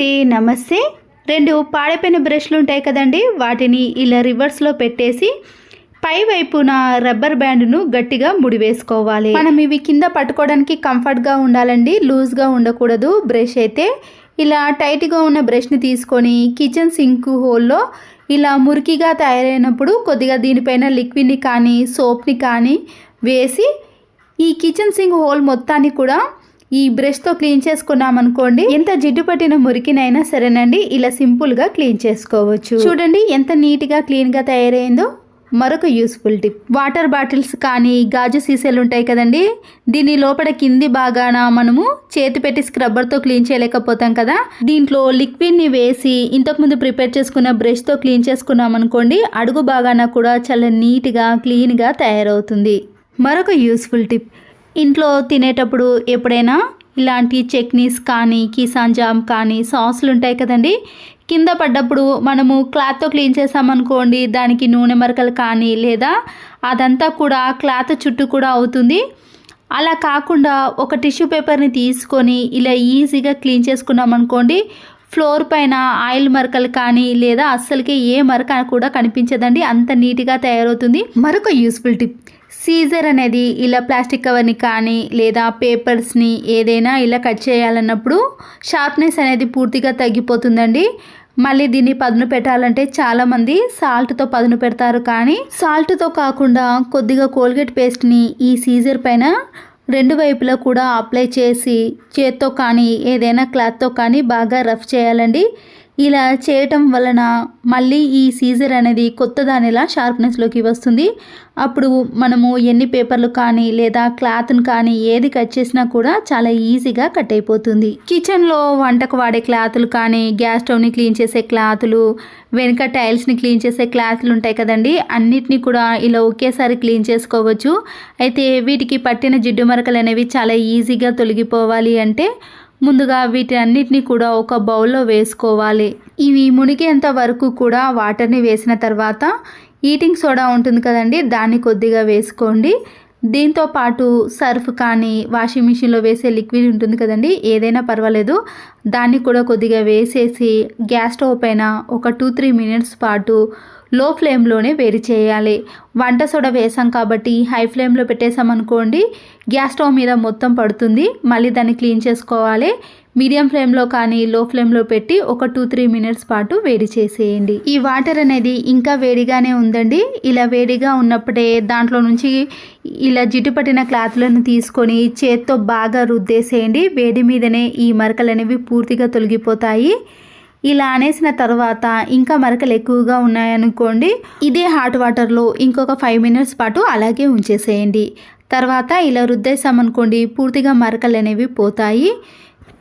అండి నమస్తే. రెండు పాడైపోయిన బ్రష్లు ఉంటాయి కదండి వాటిని ఇలా రివర్స్లో పెట్టేసి పై వైపున రబ్బర్ బ్యాండ్ను గట్టిగా ముడివేసుకోవాలి మనం ఇవి కింద పట్టుకోవడానికి కంఫర్ట్గా ఉండాలండి లూజ్గా ఉండకూడదు. బ్రష్ అయితే ఇలా టైట్గా ఉన్న బ్రష్ని తీసుకొని కిచెన్ సింక్ హోల్లో ఇలా మురికిగా తయారైనప్పుడు కొద్దిగా దీనిపైన లిక్విడ్ని కానీ సోప్ని కానీ వేసి ఈ కిచెన్ సింక్ హోల్ మొత్తాన్ని కూడా ఈ బ్రష్తో క్లీన్ చేసుకున్నాం అనుకోండి ఎంత జిడ్డు పట్టిన మురికినైనా సరేనండి ఇలా సింపుల్గా క్లీన్ చేసుకోవచ్చు. చూడండి ఎంత నీట్గా క్లీన్గా తయారైందో. మరొక యూస్ఫుల్ టిప్. వాటర్ బాటిల్స్ కానీ గాజు సీసాలు ఉంటాయి కదండి దీని లోపల కింది బాగాన మనము చేతి పెట్టి స్క్రబ్బర్తో క్లీన్ చేయలేకపోతాం కదా. దీంట్లో లిక్విడ్ని వేసి ఇంతకుముందు ప్రిపేర్ చేసుకున్న బ్రష్తో క్లీన్ చేసుకున్నాం అనుకోండి అడుగు బాగాన కూడా చాలా నీట్గా క్లీన్గా తయారవుతుంది. మరొక యూస్ఫుల్ టిప్. ఇంట్లో తినేటప్పుడు ఎప్పుడైనా ఇలాంటి చట్నీస్ కానీ కిసాన్ జామ్ కానీ సాసులు ఉంటాయి కదండి. కింద పడ్డప్పుడు మనము క్లాత్తో క్లీన్ చేసామనుకోండి దానికి నూనె మరకలు కానీ లేదా అదంతా కూడా క్లాత్ చుట్టూ కూడా అవుతుంది. అలా కాకుండా ఒక టిష్యూ పేపర్ని తీసుకొని ఇలా ఈజీగా క్లీన్ చేసుకున్నాం అనుకోండి ఫ్లోర్ పైన ఆయిల్ మరకలు కానీ లేదా అస్సలకి ఏ మరక కూడా కనిపించదండి. అంత నీట్గా తయారవుతుంది. మరొక యూస్ఫుల్ టిప్. సీజర్ అనేది ఇలా ప్లాస్టిక్ కవర్ని కానీ లేదా పేపర్స్ని ఏదైనా ఇలా కట్ చేయాలన్నప్పుడు షార్ప్నెస్ అనేది పూర్తిగా తగ్గిపోతుందండి. మళ్ళీ దీన్ని పదును పెట్టాలంటే చాలామంది సాల్ట్తో పదును పెడతారు. కానీ సాల్ట్తో కాకుండా కొద్దిగా కోల్గేట్ పేస్ట్ని ఈ సీజర్ పైన రెండు వైపులా కూడా అప్లై చేసి చేత్తో కానీ ఏదైనా క్లాత్తో కానీ బాగా రఫ్ చేయాలండి. ఇలా చేయటం వలన మళ్ళీ ఈ సీజర్ అనేది కొత్త దానిలా షార్ప్నెస్లోకి వస్తుంది. అప్పుడు మనము ఎన్ని పేపర్లు కానీ లేదా క్లాత్ను కానీ ఏది కట్ చేసినా కూడా చాలా ఈజీగా కట్ అయిపోతుంది. కిచెన్లో వంటకు వాడే క్లాతులు కానీ గ్యాస్ స్టవ్ని క్లీన్ చేసే క్లాతులు వెనుక టైల్స్ని క్లీన్ చేసే క్లాత్లు ఉంటాయి కదండి అన్నిటినీ కూడా ఇలా ఒకేసారి క్లీన్ చేసుకోవచ్చు. అయితే వీటికి పట్టిన జిడ్డు మరకలు అనేవి చాలా ఈజీగా తొలగిపోవాలి అంటే ముందుగా వీటన్నిటిని కూడా ఒక బౌల్లో వేసుకోవాలి. ఇవి మునిగేంత వరకు కూడా వాటర్ని వేసిన తర్వాత ఈటింగ్ సోడా ఉంటుంది కదండి దాన్ని కొద్దిగా వేసుకోండి. దీంతో పాటు సర్ఫ్ కానీ వాషింగ్ మిషన్లో వేసే లిక్విడ్ ఉంటుంది కదండి ఏదైనా పర్వాలేదు. దాన్ని కూడా కొద్దిగా వేసేసి గ్యాస్ స్టవ్ పైన ఒక టూ త్రీ మినిట్స్ పాటు లో ఫ్లేమ్లోనే వేడి చేయాలి. వంట సోడ వేసాం కాబట్టి హై ఫ్లేమ్లో పెట్టేసామనుకోండి గ్యాస్ స్టవ్ మీద మొత్తం పడుతుంది. మళ్ళీ దాన్ని క్లీన్ చేసుకోవాలి. మీడియం ఫ్లేమ్లో కానీ లో ఫ్లేమ్లో పెట్టి ఒక టూ త్రీ మినిట్స్ పాటు వేడి చేసేయండి. ఈ వాటర్ అనేది ఇంకా వేడిగానే ఉందండి. ఇలా వేడిగా ఉన్నప్పుడే దాంట్లో నుంచి ఇలా జిడ్డు పట్టిన క్లాత్లను తీసుకొని చేత్తో బాగా రుద్దేసేయండి. వేడి మీదనే ఈ మరకలు అనేవి పూర్తిగా తొలగిపోతాయి. ఇలా అనేసిన తర్వాత ఇంకా మరకలు ఎక్కువగా ఉన్నాయనుకోండి ఇదే హాట్ వాటర్లో ఇంకొక ఫైవ్ మినిట్స్ పాటు అలాగే ఉంచేసేయండి. తర్వాత ఇలా రుద్దేశామనుకోండి పూర్తిగా మరకలు అనేవి పోతాయి.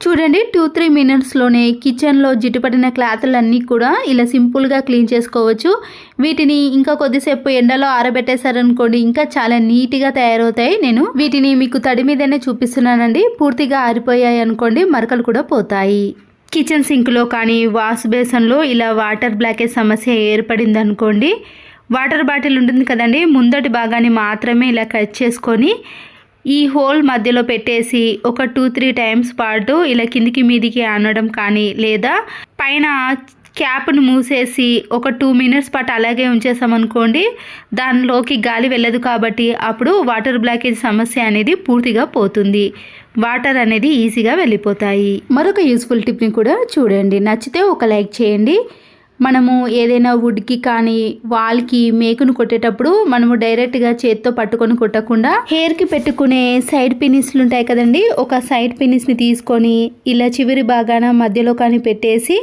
చూడండి టూ త్రీ మినిట్స్లోనే కిచెన్లో జిడ్డుపడిన క్లాతులన్నీ కూడా ఇలా సింపుల్గా క్లీన్ చేసుకోవచ్చు. వీటిని ఇంకా కొద్దిసేపు ఎండలో ఆరబెట్టేశారనుకోండి ఇంకా చాలా నీట్గా తయారవుతాయి. నేను వీటిని మీకు తడి మీదనే చూపిస్తున్నానండి. పూర్తిగా ఆరిపోయాయి అనుకోండి మరకలు కూడా పోతాయి. కిచెన్ సింక్లో కానీ వాష్ బేసన్లో ఇలా వాటర్ బ్లాకేజ్ సమస్య ఏర్పడింది అనుకోండి వాటర్ బాటిల్ ఉంటుంది కదండి ముందటి భాగాన్ని మాత్రమే ఇలా కట్ చేసుకొని ఈ హోల్ మధ్యలో పెట్టేసి ఒక టూ త్రీ టైమ్స్ పాటు ఇలా కిందికి మీదికి అనడం కానీ లేదా పైన క్యాప్ను మూసేసి ఒక టూ మినిట్స్ పాటు అలాగే ఉంచేసామనుకోండి దానిలోకి గాలి వెళ్ళదు కాబట్టి అప్పుడు వాటర్ బ్లాకేజ్ సమస్య అనేది పూర్తిగా పోతుంది. వాటర్ అనేది ఈజీగా వెళ్ళిపోతాయి. మరొక యూస్ఫుల్ టిప్ని కూడా చూడండి. నచ్చితే ఒక లైక్ చేయండి. మనము ఏదైనా వుడ్కి కానీ వాల్కి మేకును కొట్టేటప్పుడు మనము డైరెక్ట్గా చేత్తో పట్టుకొని కొట్టకుండా హెయిర్కి పెట్టుకునే సైడ్ పినిస్లు ఉంటాయి కదండి ఒక సైడ్ పినిస్ని తీసుకొని ఇలా చివరి భాగాన మధ్యలో కానీ పెట్టేసి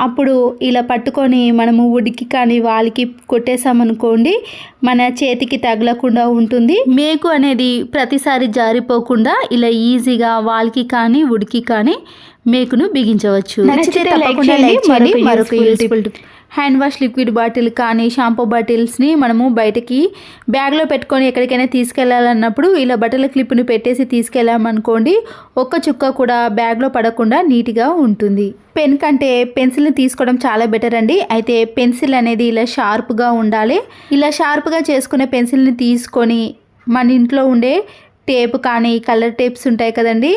అప్పుడు ఇలా పట్టుకొని మనము ఉడికి కానీ వాళ్ళకి కొట్టేసామనుకోండి మన చేతికి తగలకుండా ఉంటుంది. మేకు అనేది ప్రతిసారి జారిపోకుండా ఇలా ఈజీగా వాళ్ళకి కానీ ఉడికి కానీ మేకును బిగించవచ్చు. నచ్చితే like చేయండి. మరొక useful hand wash liquid bottle కానీ షాంపూ బాటిల్స్ని మనము బయటకి బ్యాగ్లో పెట్టుకొని ఎక్కడికైనా తీసుకెళ్ళాలన్నప్పుడు ఇలా బట్టల క్లిప్ని పెట్టేసి తీసుకెళ్ళామనుకోండి ఒక్క చుక్క కూడా బ్యాగ్లో పడకుండా నీట్గా ఉంటుంది. పెన్ కంటే పెన్సిల్ని తీసుకోవడం చాలా బెటర్ అండి. అయితే పెన్సిల్ అనేది ఇలా షార్ప్గా ఉండాలి. ఇలా షార్ప్గా చేసుకునే పెన్సిల్ని తీసుకొని మన ఇంట్లో ఉండే టేప్ కానీ కలర్ టేప్స్ ఉంటాయి కదండి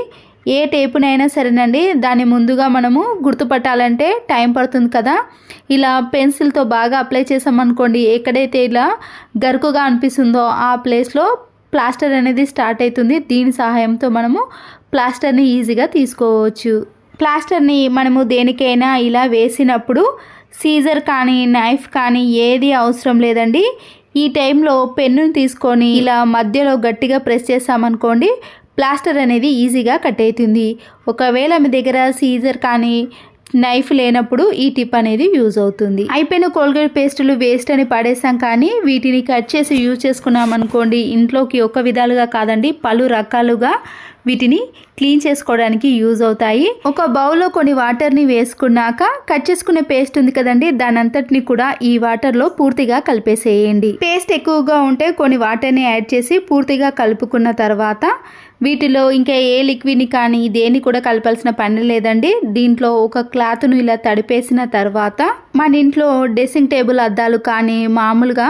ఏ టేపునైనా సరేనండి. దాన్ని ముందుగా మనము గుర్తుపట్టాలంటే టైం పడుతుంది కదా. ఇలా పెన్సిల్తో బాగా అప్లై చేసామనుకోండి ఎక్కడైతే ఇలా గరుకుగా అనిపిస్తుందో ఆ ప్లేస్లో ప్లాస్టర్ అనేది స్టార్ట్ అవుతుంది. దీని సహాయంతో మనము ప్లాస్టర్ని ఈజీగా తీసుకోవచ్చు. ప్లాస్టర్ని మనము దేనికైనా ఇలా వేసినప్పుడు సీజర్ కానీ నైఫ్ కానీ ఏది అవసరం లేదండి. ఈ టైంలో పెన్నును తీసుకొని ఇలా మధ్యలో గట్టిగా ప్రెస్ చేసామనుకోండి ప్లాస్టర్ అనేది ఈజీగా కట్ అవుతుంది ఒకవేళ మీ దగ్గర సీజర్ కానీ నైఫ్ లేనప్పుడు ఈ టిప్ అనేది యూజ్ అవుతుంది. అయిపోయిన కోల్గేట్ పేస్టులు వేస్ట్ అని పడేసాం కానీ వీటిని కట్ చేసి యూజ్ చేసుకున్నాం అనుకోండి ఇంట్లోకి ఒక విధాలుగా కాదండి పలు రకాలుగా వీటిని క్లీన్ చేసుకోవడానికి యూజ్ అవుతాయి. ఒక బౌల్లో కొన్ని వాటర్ని వేసుకున్నాక కట్ చేసుకునే పేస్ట్ ఉంది కదండి దాని అంతటిని కూడా ఈ వాటర్లో పూర్తిగా కలిపేసేయండి. పేస్ట్ ఎక్కువగా ఉంటే కొన్ని వాటర్ని యాడ్ చేసి పూర్తిగా కలుపుకున్న తర్వాత వీటిలో ఇంకా ఏ లిక్విడ్ని కానీ దేన్ని కూడా కలపాల్సిన పని లేదండి. దీంట్లో ఒక క్లాత్ను ఇలా తడిపేసిన తర్వాత మన ఇంట్లో డ్రెస్సింగ్ టేబుల్ అద్దాలు కానీ మామూలుగా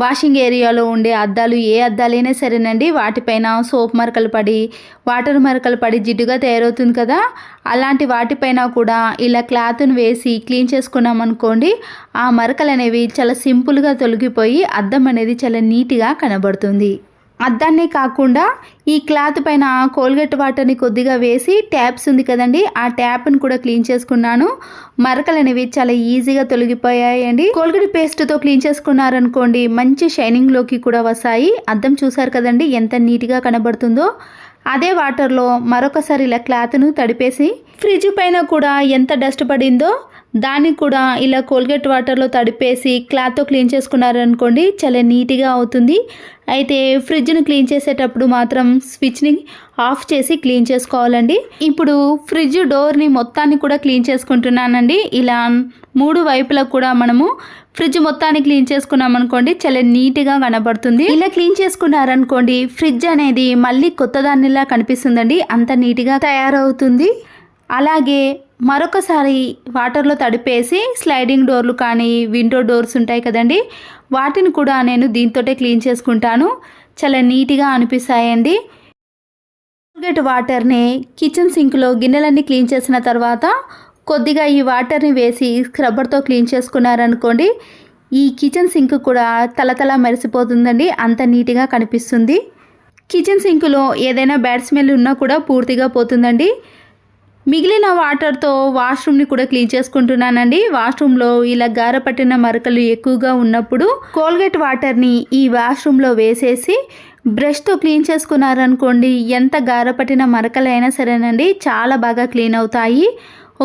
వాషింగ్ ఏరియాలో ఉండే అద్దాలు ఏ అద్దాలైనా సరేనండి వాటిపైన సోప్ మరకలు పడి వాటర్ మరకలు పడి జిడ్డుగా తయారవుతుంది కదా అలాంటి వాటిపైన కూడా ఇలా క్లాత్ను వేసి క్లీన్ చేసుకున్నాం అనుకోండి ఆ మరకలు అనేవి చాలా సింపుల్గా తొలగిపోయి అద్దం అనేది చాలా నీట్గా కనబడుతుంది. అద్దాన్నే కాకుండా ఈ క్లాత్ పైన కోల్గేట్ వాటర్ని కొద్దిగా వేసి ట్యాప్స్ ఉంది కదండి ఆ ట్యాప్ని కూడా క్లీన్ చేసుకున్నాను. మరకలు అనేవి చాలా ఈజీగా తొలగిపోయాయండి. కోల్గేట్ పేస్ట్తో క్లీన్ చేసుకున్నారనుకోండి మంచి షైనింగ్లోకి కూడా వస్తాయి. అద్దం చూసారు కదండి ఎంత నీట్గా కనబడుతుందో. అదే వాటర్లో మరొకసారి ఇలా క్లాత్ను తడిపేసి ఫ్రిడ్జ్ పైన కూడా ఎంత డస్ట్ పడిందో దాన్ని కూడా ఇలా కోల్గేట్ వాటర్లో తడిపేసి క్లాత్తో క్లీన్ చేసుకున్నారనుకోండి చాలా నీట్గా అవుతుంది. అయితే ఫ్రిడ్జ్ని క్లీన్ చేసేటప్పుడు మాత్రం స్విచ్ని ఆఫ్ చేసి క్లీన్ చేసుకోవాలండి. ఇప్పుడు ఫ్రిడ్జ్ డోర్ని మొత్తాన్ని కూడా క్లీన్ చేసుకుంటున్నానండి. ఇలా మూడు వైపులా కూడా మనము ఫ్రిడ్జ్ మొత్తాన్ని క్లీన్ చేసుకున్నాం అనుకోండి చాలా నీట్గా కనబడుతుంది. ఇలా క్లీన్ చేసుకున్నారనుకోండి ఫ్రిడ్జ్ అనేది మళ్ళీ కొత్త దానిలా కనిపిస్తుందండి. అంత నీట్గా తయారవుతుంది. అలాగే మరొకసారి వాటర్లో తడిపేసి స్లైడింగ్ డోర్లు కానీ విండో డోర్స్ ఉంటాయి కదండి వాటిని కూడా నేను దీంతోటే క్లీన్ చేసుకుంటాను. చాలా నీట్గా అనిపిస్తాయండి. కోల్గేట్ వాటర్ని కిచెన్ సింక్లో గిన్నెలన్నీ క్లీన్ చేసిన తర్వాత కొద్దిగా ఈ వాటర్ని వేసి స్క్రబ్బర్తో క్లీన్ చేసుకున్నారనుకోండి ఈ కిచెన్ సింక్ కూడా తలతల మెరిసిపోతుందండి అంత నీట్గా కనిపిస్తుంది. కిచెన్ సింక్లో ఏదైనా బ్యాడ్ స్మెల్ ఉన్నా కూడా పూర్తిగా పోతుందండి. మిగిలిన వాటర్తో వాష్రూమ్ని కూడా క్లీన్ చేసుకుంటున్నానండి. వాష్రూమ్లో ఇలా గార పట్టిన మరకలు ఎక్కువగా ఉన్నప్పుడు కోల్గేట్ వాటర్ని ఈ వాష్రూమ్లో వేసేసి బ్రష్తో క్లీన్ చేసుకున్నారనుకోండి ఎంత గార పట్టిన మరకలైనా సరేనండి చాలా బాగా క్లీన్ అవుతాయి.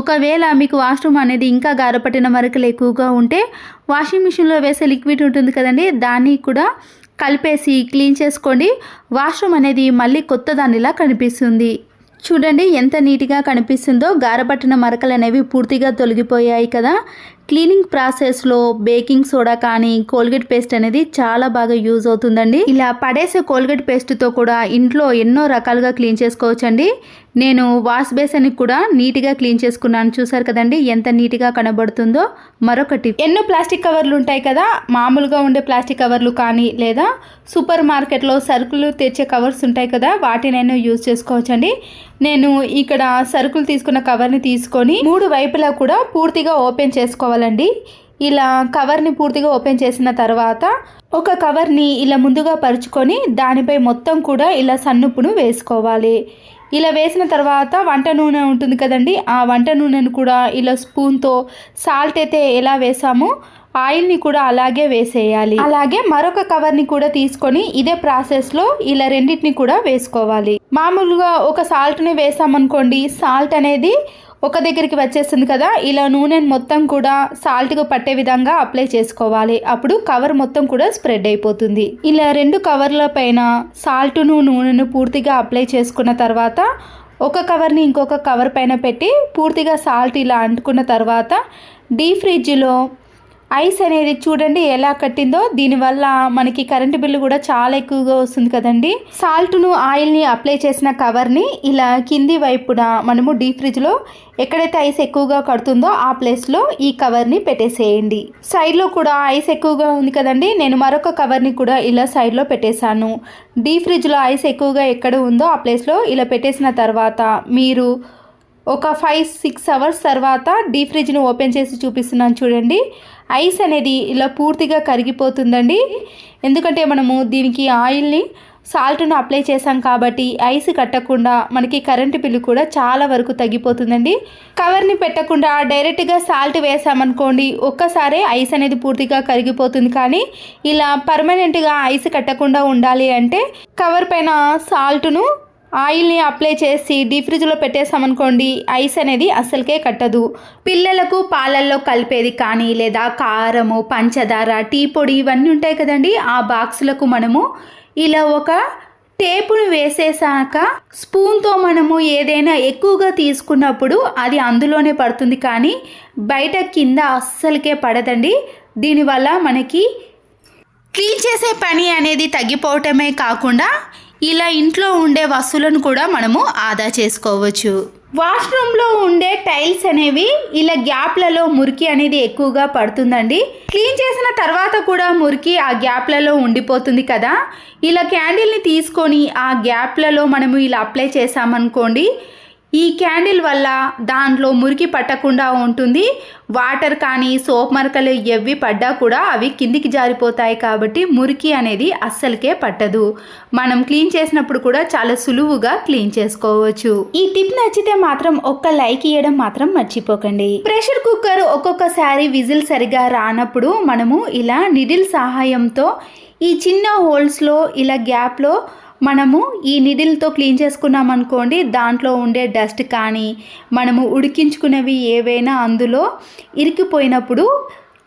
ఒకవేళ మీకు వాష్రూమ్ అనేది ఇంకా గారపట్టిన మరకలు ఎక్కువగా ఉంటే వాషింగ్ మిషన్లో వేసే లిక్విడ్ ఉంటుంది కదండి దాన్ని కూడా కలిపేసి క్లీన్ చేసుకోండి. వాష్రూమ్ అనేది మళ్ళీ కొత్త దానిలా కనిపిస్తుంది. చూడండి ఎంత నీట్గా కనిపిస్తుందో. గారపట్టిన మరకలు అనేవి పూర్తిగా తొలగిపోయాయి కదా. క్లీనింగ్ ప్రాసెస్లో బేకింగ్ సోడా కానీ కోల్గేట్ పేస్ట్ అనేది చాలా బాగా యూజ్ అవుతుందండి. ఇలా పడేసే కోల్గేట్ పేస్ట్తో కూడా ఇంట్లో ఎన్నో రకాలుగా క్లీన్ చేసుకోవచ్చండి. నేను వాష్ బేసన్ కూడా నీట్గా క్లీన్ చేసుకున్నాను. చూసారు కదండి? ఎంత నీట్గా కనబడుతుందో. మరొకటి ఎన్నో ప్లాస్టిక్ కవర్లు ఉంటాయి కదా? మామూలుగా ఉండే ప్లాస్టిక్ కవర్లు కానీ లేదా సూపర్ మార్కెట్లో సరుకులు తెచ్చే కవర్స్ ఉంటాయి కదా? వాటినైనా యూజ్ చేసుకోవచ్చండి. నేను ఇక్కడ సరుకులు తీసుకున్న కవర్ని తీసుకొని మూడు వైపులా కూడా పూర్తిగా ఓపెన్ చేసుకోవాలండి. ఇలా కవర్ని పూర్తిగా ఓపెన్ చేసిన తర్వాత ఒక కవర్ని ఇలా ముందుగా పరుచుకొని దానిపై మొత్తం కూడా ఇలా సన్నుపును వేసుకోవాలి. ఇలా వేసిన తర్వాత వంట నూనె ఉంటుంది కదండి ఆ వంట నూనెను కూడా ఇలా స్పూన్తో సాల్ట్ అయితే ఎలా వేసామో ఆయిల్ని కూడా అలాగే వేసేయాలి. అలాగే మరొక కవర్ని కూడా తీసుకొని ఇదే ప్రాసెస్లో ఇలా రెండింటిని కూడా వేసుకోవాలి. మామూలుగా ఒక సాల్ట్ని వేసామనుకోండి సాల్ట్ అనేది ఒక దగ్గరికి వచ్చేస్తుంది కదా ఇలా నూనెను మొత్తం కూడా సాల్ట్గా పట్టే విధంగా అప్లై చేసుకోవాలి. అప్పుడు కవర్ మొత్తం కూడా స్ప్రెడ్ అయిపోతుంది. ఇలా రెండు కవర్ల పైన సాల్ట్ను నూనెను పూర్తిగా అప్లై చేసుకున్న తర్వాత ఒక కవర్ని ఇంకొక కవర్ పైన పెట్టి పూర్తిగా సాల్ట్ ఇలా అంటుకున్న తర్వాత డీ ఫ్రిడ్జ్లో ఐస్ అనేది చూడండి ఎలా కట్టిందో దీనివల్ల మనకి కరెంటు బిల్లు కూడా చాలా ఎక్కువగా వస్తుంది కదండి. సాల్ట్ను ఆయిల్ని అప్లై చేసిన కవర్ని ఇలా కింది వైపున మనము డీప్ ఫ్రిడ్జ్లో ఎక్కడైతే ఐస్ ఎక్కువగా కడుతుందో ఆ ప్లేస్లో ఈ కవర్ని పెట్టేసేయండి. సైడ్లో కూడా ఐస్ ఎక్కువగా ఉంది కదండి. నేను మరొక కవర్ని కూడా ఇలా సైడ్లో పెట్టేశాను. డీప్ ఫ్రిడ్జ్లో ఐస్ ఎక్కువగా ఎక్కడ ఉందో ఆ ప్లేస్లో ఇలా పెట్టేసిన తర్వాత మీరు ఒక ఫైవ్ సిక్స్ అవర్స్ తర్వాత డీప్ ఫ్రిడ్జ్ని ఓపెన్ చేసి చూపిస్తున్నాను చూడండి. ఐస్ అనేది ఇలా పూర్తిగా కరిగిపోతుందండి. ఎందుకంటే మనము దీనికి ఆయిల్ని సాల్ట్ను అప్లై చేసాం కాబట్టి ఐస్ కట్టకుండా మనకి కరెంటు బిల్లు కూడా చాలా వరకు తగ్గిపోతుందండి. కవర్ని పెట్టకుండా డైరెక్ట్గా సాల్ట్ వేసామనుకోండి ఒక్కసారే ఐస్ అనేది పూర్తిగా కరిగిపోతుంది. కానీ ఇలా పర్మనెంట్గా ఐస్ కట్టకుండా ఉండాలి అంటే కవర్ పైన సాల్ట్ను ఆయిల్ని అప్లై చేసి డీప్ ఫ్రిడ్జ్లో పెట్టేసామనుకోండి ఐస్ అనేది అస్సలకే కట్టదు. పిల్లలకు పాలల్లో కలిపేది కానీ లేదా కారము పంచదార టీ పొడి ఇవన్నీ ఉంటాయి కదండి. ఆ బాక్సులకు మనము ఇలా ఒక టేపును వేసేసాక స్పూన్తో మనము ఏదైనా ఎక్కువగా తీసుకున్నప్పుడు అది అందులోనే పడుతుంది కానీ బయట కింద అస్సలకే పడదండి. దీనివల్ల మనకి క్లీన్ చేసే పని అనేది తగ్గిపోవటమే కాకుండా ఇలా ఇంట్లో ఉండే వస్తువులను కూడా మనము ఆదా చేసుకోవచ్చు. వాష్రూమ్లో ఉండే టైల్స్ అనేవి ఇలా గ్యాప్లలో మురికి అనేది ఎక్కువగా పడుతుందండి. క్లీన్ చేసిన తర్వాత కూడా మురికి ఆ గ్యాప్లలో ఉండిపోతుంది కదా. ఇలా క్యాండిల్ని తీసుకొని ఆ గ్యాప్లలో మనము ఇలా అప్లై చేసామనుకోండి ఈ క్యాండిల్ వల్ల దాంట్లో మురికి పట్టకుండా ఉంటుంది. వాటర్ కానీ సోప్ మరకలు ఎవ్వి పడ్డా కూడా అవి కిందికి జారిపోతాయి కాబట్టి మురికి అనేది అస్సలకే పట్టదు. మనం క్లీన్ చేసినప్పుడు కూడా చాలా సులువుగా క్లీన్ చేసుకోవచ్చు. ఈ టిప్ నచ్చితే మాత్రం ఒక్క లైక్ ఇవ్వడం మాత్రం మర్చిపోకండి. ప్రెషర్ కుక్కర్ ఒక్కొక్కసారి విజిల్ సరిగా రానప్పుడు మనము ఇలా నిడిల్ సహాయంతో ఈ చిన్న హోల్స్లో ఇలా గ్యాప్లో మనము ఈ నిడిల్తో క్లీన్ చేసుకున్నాం అనుకోండి దాంట్లో ఉండే డస్ట్ కానీ మనము ఉడికించుకునేవి ఏవైనా అందులో ఇరికిపోయినప్పుడు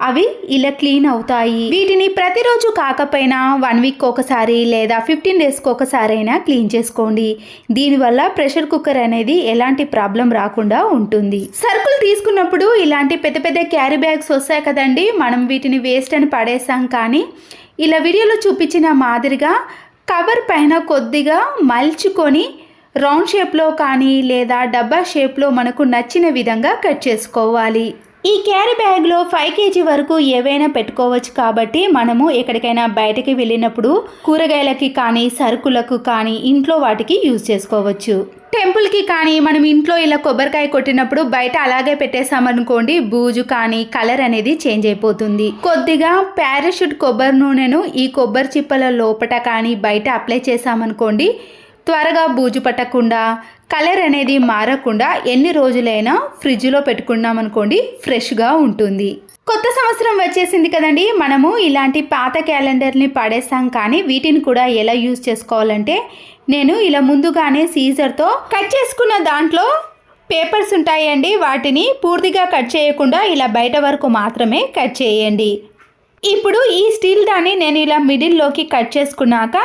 అవి ఇలా క్లీన్ అవుతాయి. వీటిని ప్రతిరోజు కాకపోయినా వన్ వీక్ ఒకసారి లేదా ఫిఫ్టీన్ డేస్కి ఒకసారి అయినా క్లీన్ చేసుకోండి. దీనివల్ల ప్రెషర్ కుక్కర్ అనేది ఎలాంటి ప్రాబ్లం రాకుండా ఉంటుంది. సరుకులు తీసుకున్నప్పుడు ఇలాంటి పెద్ద పెద్ద క్యారీ బ్యాగ్స్ వస్తాయి కదండి మనం వీటిని వేస్ట్ అని పడేసాం కానీ ఇలా వీడియోలో చూపించిన మాదిరిగా కవర్ పైన కొద్దిగా మల్చుకొని రౌండ్ షేప్లో కానీ లేదా డబ్బా షేప్లో మనకు నచ్చిన విధంగా కట్ చేసుకోవాలి. ఈ క్యారీ బ్యాగ్లో ఫైవ్ కేజీ వరకు ఏవైనా పెట్టుకోవచ్చు కాబట్టి మనము ఎక్కడికైనా బయటకి వెళ్ళినప్పుడు కూరగాయలకి కానీ సరుకులకు కానీ ఇంట్లో వాటికి యూజ్ చేసుకోవచ్చు. టెంపుల్కి కానీ మనం ఇంట్లో ఇలా కొబ్బరికాయ కొట్టినప్పుడు బయట అలాగే పెట్టేసామనుకోండి బూజు కానీ కలర్ అనేది చేంజ్ అయిపోతుంది. కొద్దిగా పారాషూట్ కొబ్బరి నూనెను ఈ కొబ్బరి చిప్పల లోపట కానీ బయట అప్లై చేసామనుకోండి త్వరగా బూజు పట్టకుండా కలర్ అనేది మారకుండా ఎన్ని రోజులైనా ఫ్రిడ్జ్లో పెట్టుకున్నాం అనుకోండి ఫ్రెష్గా ఉంటుంది. కొత్త సంవత్సరం వచ్చేసింది కదండి మనము ఇలాంటి పాత క్యాలెండర్ని పడేస్తాం కానీ వీటిని కూడా ఎలా యూజ్ చేసుకోవాలంటే నేను ఇలా ముందుగానే సీజర్తో కట్ చేసుకున్న దాంట్లో పేపర్స్ ఉంటాయండి వాటిని పూర్తిగా కట్ చేయకుండా ఇలా బయట వరకు మాత్రమే కట్ చేయండి. ఇప్పుడు ఈ స్టీల్ దాన్ని నేను ఇలా మిడిల్లోకి కట్ చేసుకున్నాక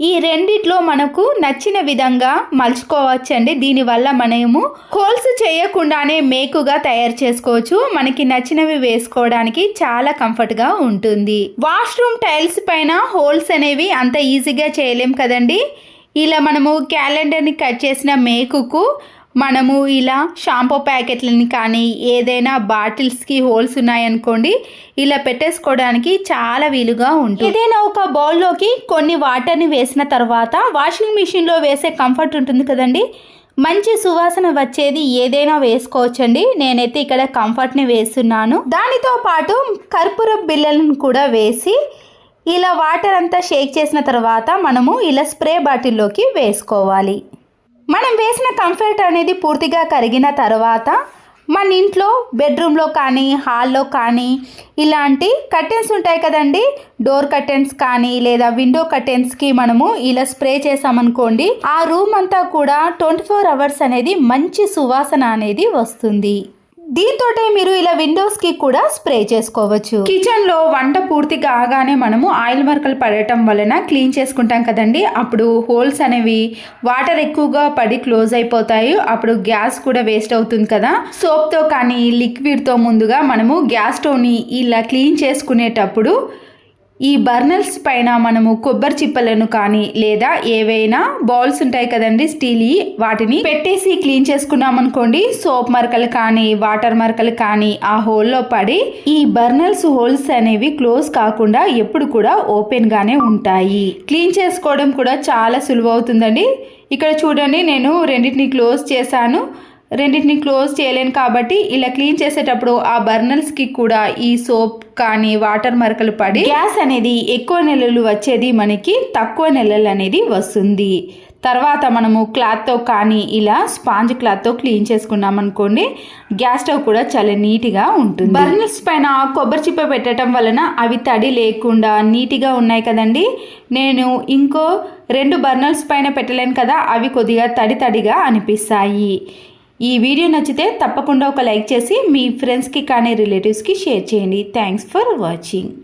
ఈ రెండిట్లో మనకు నచ్చిన విధంగా మలుచుకోవచ్చండి. దీనివల్ల మనము హోల్స్ చేయకుండానే మేకుగా తయారు చేసుకోవచ్చు. మనకి నచ్చినవి వేసుకోవడానికి చాలా కంఫర్ట్గా ఉంటుంది. వాష్రూమ్ టైల్స్ పైన హోల్స్ అనేవి అంత ఈజీగా చేయలేం కదండి. ఇలా మనము క్యాలెండర్ని కట్ చేసిన మేకుకు మనము ఇలా షాంపూ ప్యాకెట్లని కానీ ఏదైనా బాటిల్స్కి హోల్స్ ఉన్నాయనుకోండి ఇలా పెట్టేసుకోవడానికి చాలా వీలుగా ఉంటుంది. ఏదైనా ఒక బౌల్లోకి కొన్ని వాటర్ని వేసిన తర్వాత వాషింగ్ మిషన్లో వేసే కంఫర్ట్ ఉంటుంది కదండి? మంచి సువాసన వచ్చేది ఏదైనా వేసుకోవచ్చండి. నేనైతే ఇక్కడ కంఫర్ట్ని వేస్తున్నాను. దానితో పాటు కర్పూర బిళ్ళలను కూడా వేసి ఇలా వాటర్ అంతా షేక్ చేసిన తర్వాత మనము ఇలా స్ప్రే బాటిల్లోకి వేసుకోవాలి. మనం వేసిన కంఫర్ట్ అనేది పూర్తిగా కరిగిన తర్వాత మన ఇంట్లో బెడ్రూమ్లో కానీ హాల్లో కానీ ఇలాంటి కర్టెన్స్ ఉంటాయి కదండి. డోర్ కర్టెన్స్ కానీ లేదా విండో కర్టెన్స్కి మనము ఇలా స్ప్రే చేసామనుకోండి ఆ రూమ్ అంతా కూడా ట్వంటీ ఫోర్ అవర్స్ అనేది మంచి సువాసన అనేది వస్తుంది. దీంతో మీరు ఇలా విండోస్కి కూడా స్ప్రే చేసుకోవచ్చు. కిచెన్లో వంట పూర్తి కాగానే మనము ఆయిల్ మరకలు పడటం వలన క్లీన్ చేసుకుంటాం కదండి. అప్పుడు హోల్స్ అనేవి వాటర్ ఎక్కువగా పడి క్లోజ్ అయిపోతాయి. అప్పుడు గ్యాస్ కూడా వేస్ట్ అవుతుంది కదా. సోప్తో కానీ లిక్విడ్తో ముందుగా మనము గ్యాస్ స్టవ్ని ఇలా క్లీన్ చేసుకునేటప్పుడు ఈ బర్నర్స్ పైన మనము కొబ్బరి చిప్పలను కానీ లేదా ఏవైనా బౌల్స్ ఉంటాయి కదండి స్టీల్ వాటిని పెట్టేసి క్లీన్ చేసుకున్నాం అనుకోండి సోప్ మరకలు కానీ వాటర్ మరకలు కానీ ఆ హోల్లో పడి ఈ బర్నర్స్ హోల్స్ అనేవి క్లోజ్ కాకుండా ఎప్పుడు కూడా ఓపెన్ గానే ఉంటాయి. క్లీన్ చేసుకోవడం కూడా చాలా సులువు అవుతుందండి. ఇక్కడ చూడండి నేను రెండింటిని క్లోజ్ చేశాను. రెండింటిని క్లోజ్ చేయలేను కాబట్టి ఇలా క్లీన్ చేసేటప్పుడు ఆ బర్నర్స్కి కూడా ఈ సోప్ కానీ వాటర్ మరకలు పడి గ్యాస్ అనేది ఎక్కువ నెలలు వచ్చేది మనకి తక్కువ నెలలు అనేది వస్తుంది. తర్వాత మనము క్లాత్తో కానీ ఇలా స్పాంజ్ క్లాత్తో క్లీన్ చేసుకున్నాం అనుకోండి గ్యాస్ స్టవ్ కూడా చాలా నీట్గా ఉంటుంది. బర్నర్స్ పైన కొబ్బరి చిప్ప పెట్టడం వలన అవి తడి లేకుండా నీట్గా ఉన్నాయి కదండి. నేను ఇంకో రెండు బర్నర్స్ పైన పెట్టలేను కదా అవి కొద్దిగా తడి తడిగా అనిపిస్తాయి. ఈ వీడియో నచ్చితే తప్పకుండా ఒక లైక్ చేసి మీ ఫ్రెండ్స్కి కానీ రిలేటివ్స్కి షేర్ చేయండి. Thanks for watching.